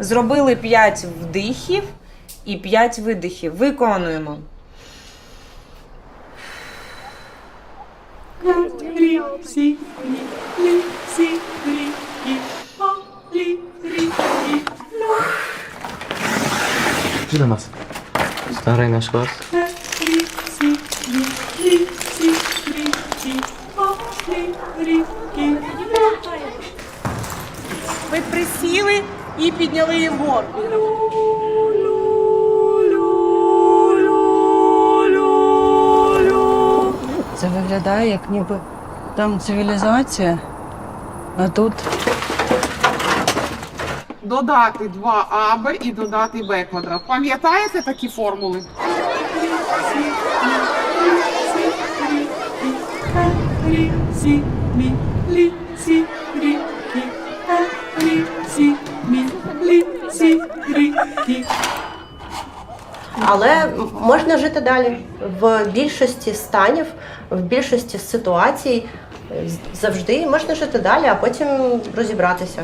Зробили 5 вдихів і 5 видихів. Виконуємо. Старий наш клас. Ви присіли і підняли її вгору. Це виглядає як ніби там цивілізація, а тут Додати два АБ і додати Б квадрат. Пам'ятаєте такі формули? Але можна жити далі. В більшості станів, в більшості ситуацій завжди можна жити далі, а потім розібратися.